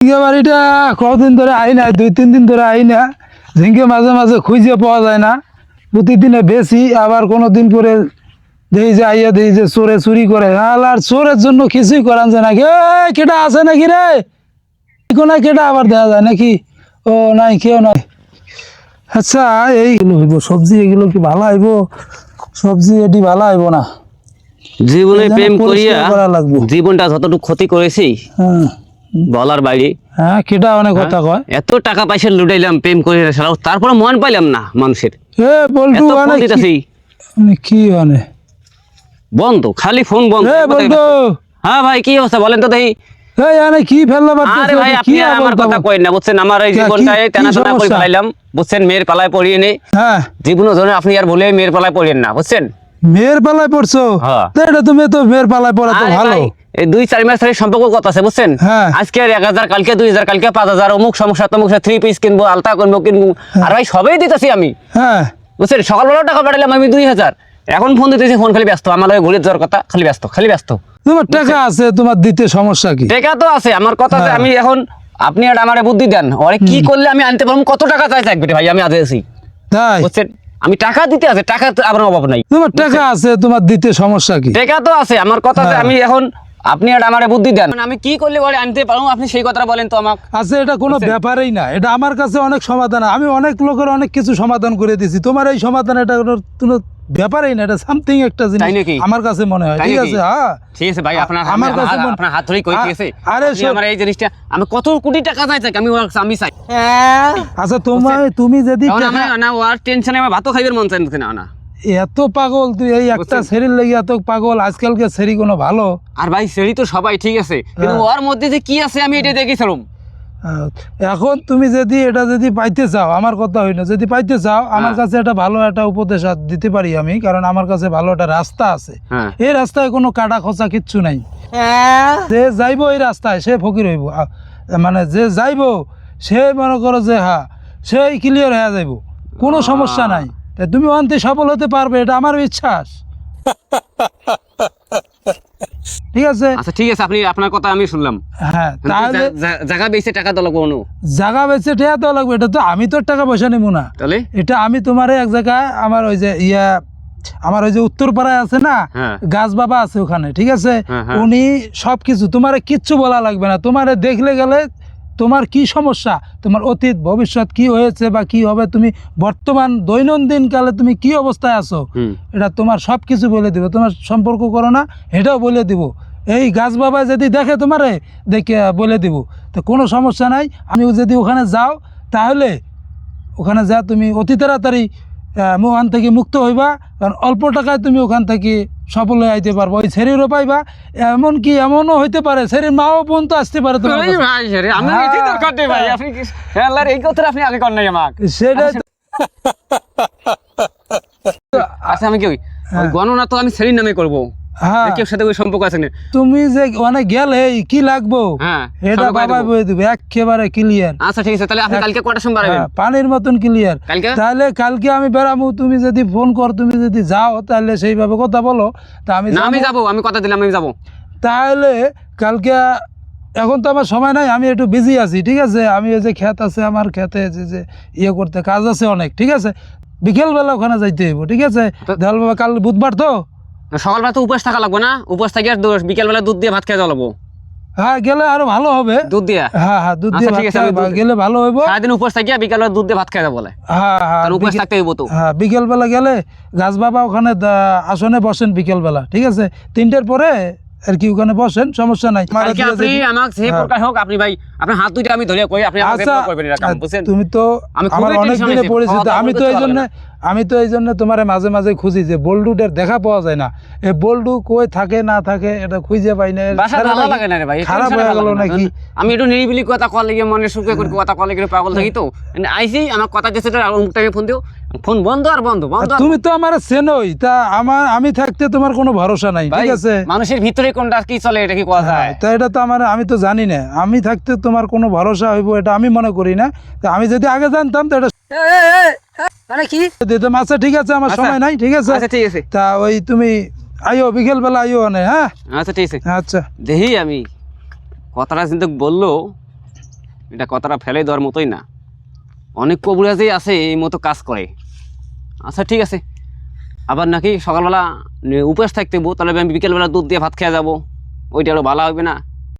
ঝিঙ্গে বাড়িটা কদিন ধরে আই না দুই তিন দিন ধরে আই না। ঝিঙ্গে মাঝে মাঝে খুঁজে পাওয়া যায় না। প্রতিদিনে বেশি আবার কোনো দিন করে যে আইয়া যে চোরে চুরি করে। আর চোরের জন্য কিছুই করান যায় নাকি কেটা আছে নাকি রে? কোনো কেটা আবার দেওয়া যায় নাকি? ও নাই কেউ নাই। আচ্ছা এইগুলো হইব। সবজি এগুলো কি ভালো হইব? সবজি এটি ভালো হইব না? জীবনে প্রেম করিয়া। জীবনটা যতটুকু ক্ষতি করেছি হ্যাঁ। বলার বাইরে। হ্যাঁ কেটা অনেক কথা কয়। এত টাকা পয়সা লুটাইলাম প্রেম করে সারাও তারপরে মন পাইলাম না মানুষের। এ বল্টু ফোন মানে কি মানে বন্ধ খালি ফোন বন্ধ। এ বল্টু! হ্যাঁ ভাই কি অবস্থা বলেন তো এই আনে কি ফেললা আরে ভাই কি আপনি আমার কথা না বুঝছেন? আমার এই টানা টানা করে সমস্যা? ফেলাইলাম বুঝছেন? মেয়ের পালায় পড়িয়ে নেই হ্যাঁ। জীবনও ধরে আপনি আর বলে মেয়ের পালায় পড়িয়েন না বুঝছেন? মেয়ের পালায় পড়ছো? হ্যাঁ। এটা তুমি তো মেয়ের পালায় পড়া তো ভালো। দুই চার মাস ধরে সম্পর্ক আছে বুঝছেন? হ্যাঁ। আজকে আর এক হাজার কালকে দুই হাজার কালকে পাঁচ হাজার অমুক সমস্যা তমুক থ্রি পিস কিনবো আলতা কিনবো। কিনবো আর ভাই সবই দিতেছি আমি। হ্যাঁ। বুঝছেন? সকালবেলা টাকা পাঠালাম আমি দুই হাজার। এখন ফোন দিতেছি ফোন খালি ব্যস্ত। আমার ঘুরে যাওয়ার কথা খালি ব্যস্ত খালি ব্যস্ত। তোমার টাকা আছে তোমার দিতে সমস্যা কি? টাকা তো আছে আমার কথা হ্যাঁ। আমি এখন আপনি আর আমারে বুদ্ধি দেন। ওরে কি করলে আমি আনতে পারব? কত টাকা চাই থাকবে ভাই? আমি আজ আছি। তাই? বুঝছেন? আমি টাকা দিতে আছে টাকা তো আমার অভাব নাই। তোমার টাকা আছে তোমার দিতে সমস্যা কি? টাকা তো আছে আমার কথা হ্যাঁ। আমি এখন আপনি আর আমারে বুদ্ধি দেন। আমি কি করলে ওরে আনতে পারব? আপনি সেই কথাটা বলেন তো আমাকে। আছে এটা কোনো ব্যাপারই না। এটা আমার কাছে অনেক সমাধান। আমি অনেক লোকের অনেক কিছু সমাধান করে দিয়েছি। তোমার এই সমাধান এটা কোনো ব্যাপারই না। এটা সামথিং একটা জিনিস আমার কাছে মনে হয়। ঠিক আছে হ্যাঁ। ঠিক আছে ভাই আপনার আমার আমার কাছে আপনার হাত ধরেই কই ঠিক আছে? আরে আমার এই জিনিসটা আমি কত কোটি টাকা চাই থাকি আমি আমি চাই। আচ্ছা তোমার তুমি যদি না ওর টেনশনে আমার ভাতও খাইবার মন চাই না না। এত পাগল তুই এই একটা? শরীর লেগে এত পাগল আজকালকে শরীর কোনো ভালো? আর ভাই সেরি তো সবাই ঠিক আছে কিন্তু হ্যাঁ। ওর মধ্যে যে কি আছে আমি এটা দেখেছিলাম আহ, এখন তুমি যদি এটা যদি পাইতে চাও আমার কথা হইল যদি পাইতে চাও আমার হ্যাঁ। কাছে একটা ভালো একটা উপদেশ দিতে পারি আমি কারণ আমার কাছে ভালো একটা রাস্তা আছে। হ্যাঁ। এই রাস্তায় কোনো কাটা খোঁচা কিচ্ছু নাই। যে যাইবো এই রাস্তায় সে ফকির হইব। মানে যে যাইবো সে মনে করো যে হ্যাঁ সেই ক্লিয়ার হয়ে যাইব। কোনো সমস্যা নাই। তা তুমি অন্তে সফল হতে পারবে এটা আমার বিশ্বাস। ঠিক আছে? আচ্ছা ঠিক আছে আপনি আপনার কথা আমি শুনলাম। হ্যাঁ তাহলে জায়গা টাকা জায়গা বেচে ঠেয়া দেওয়া লাগবে এটা তো আমি তো টাকা পয়সা নেব না। তাহলে? এটা আমি তোমার এক জায়গায় আমার ওই যে ইয়া আমার ওই যে উত্তরপাড়ায় আছে না হ্যাঁ। গাছ বাবা আছে ওখানে ঠিক আছে? হ্যাঁ, হ্যাঁ। উনি সব কিছু তোমারে কিচ্ছু বলা লাগবে না। তোমারে দেখলে গেলে তোমার কি সমস্যা? তোমার অতীত ভবিষ্যৎ কি হয়েছে বা কি হবে? তুমি বর্তমান দৈনন্দিন কালে তুমি কি অবস্থায় আছো? এটা তোমার সব কিছু বলে দিব। তোমার সম্পর্ক করো না এটাও বলে দিব। এই গাছ বাবা যদি দেখে তোমারে দেখে বলে দিব। তো কোনো সমস্যা নাই। আমি যদি ওখানে যাও তাহলে ওখানে যা তুমি অতি তাড়াতাড়ি ওখান থেকে মুক্ত হইবা কারণ অল্প টাকায় তুমি ওখান থেকে সফল হয়ে আইতে পারব। ওই শরীরও পাইবা। এমন কি এমনও হইতে পারে শরীর মাও পর্যন্ত আসতে পারে হ্যাঁ, হ্যাঁ, আচ্ছা আমি কি ওই গণনা তো আমি ছেড়ির নামে করব। হ্যাঁ। কেউ সাথে ওই সম্পর্ক আছে না তুমি যে মানে গেলে কি লাগবো? হ্যাঁ এটা বাবা বলে দিবে একেবারে ক্লিয়ার আচ্ছা ঠিক আছে তাহলে আপনি কালকে কটার সময় বাড়াবেন? হ্যাঁ, পানির মতন ক্লিয়ার তাহলে কালকে আমি বেরামু তুমি যদি ফোন কর তুমি যদি যাও তাহলে সেইভাবে কথা বলো। তা আমি আমি যাব। আমি কথা দিলাম আমি যাব। তাহলে কালকে এখন তো আমার সময় নাই আমি একটু বিজি আছি ঠিক আছে? আমি ওই যে ক্ষেত আছে আমার ক্ষেতে যে যে ইয়ে করতে কাজ আছে অনেক ঠিক আছে? বিকেলবেলা ওখানে যাইতে হইব ঠিক আছে? কাল বুধবার তো? সকালবেলা তো উপোস থাকা লাগবে না? উপোস থাকি আর বিকেলবেলা দুধ দিয়ে ভাত খেয়ে চলবো হ্যাঁ গেলে আরও ভালো হবে। দুধ দিয়ে? হ্যাঁ হ্যাঁ দুধ দিয়ে আচ্ছা, দুধ- গেলে ভালো হইব। সারাদিন উপোস থাকি বিকাল বেলা দুধ দিয়ে ভাত খাই বলে। হ্যাঁ হ্যাঁ উপোস থাকতে হইব তো। হ্যাঁ বিকেলবেলা গেলে গাছ বাবা ওখানে আসনে বসেন বিকেল বেলা ঠিক আছে? তিনটের পরে আর কি ওখানে বসেন? সমস্যা নাই। আপনি আমাকে হ্যাঁ। প্রকার হোক আপনি ভাই আপনার হাত দুইটা আমি ধরে কই আপনি আমাকে আচ্ছা বুঝছেন? তুমি তো আমার অনেক দিনে পরিচিত আমি তো করতে এই জন্য আমি তো এই জন্য তোমার মাঝে মাঝে খুঁজি যে বল্ডুটের দেখা পাওয়া যায় না। এই বল্ডু কই থাকে না থাকে এটা খুঁজে পাই না। বাসা ভালো লাগে না রে ভাই খারাপ হয়ে গেল নাকি? আমি একটু নিরিবিলি কথা কল মনে সুখে করে কথা কল পাগল থাকি তো। আইসি আমার কথা দিয়েছে অমুকটাকে ফোন দিও। ফোন বন্ধ আর বন্ধ বন্ধ তুমি তো আমার চেনই তা আমার আমি থাকতে তোমার কোনো ভরসা নাই ঠিক আছে? মানুষের ভিতরে কোনটা কি চলে এটা কি করা হ্যাঁ, যায় তা এটা তো আমার আমি তো জানি না। আমি থাকতে তোমার কোনো ভরসা হইব এটা আমি মনে করি না। তা আমি যদি আগে জানতাম তো এটা মানে কি? দিতাম আচ্ছা ঠিক আছে আমার আচ্ছা। সময় নাই ঠিক আছে? আচ্ছা ঠিক আছে। তা ওই তুমি আইও বিকেল বেলা আইও অনে হ্যাঁ? আচ্ছা ঠিক আছে। আচ্ছা। দেখি আমি কথাটা কিন্তু বলল এটা কথাটা ফেলে দেওয়ার মতোই না। অনেক কবুরাজেই আছে এই মতো কাজ করে। আচ্ছা ঠিক আছে। আবার নাকি সকালবেলা উপাস থাকতে তাহলে আমি বিকেলবেলা দুধ দিয়ে ভাত খেয়ে যাব। ওইটা আরও ভালো হবে না।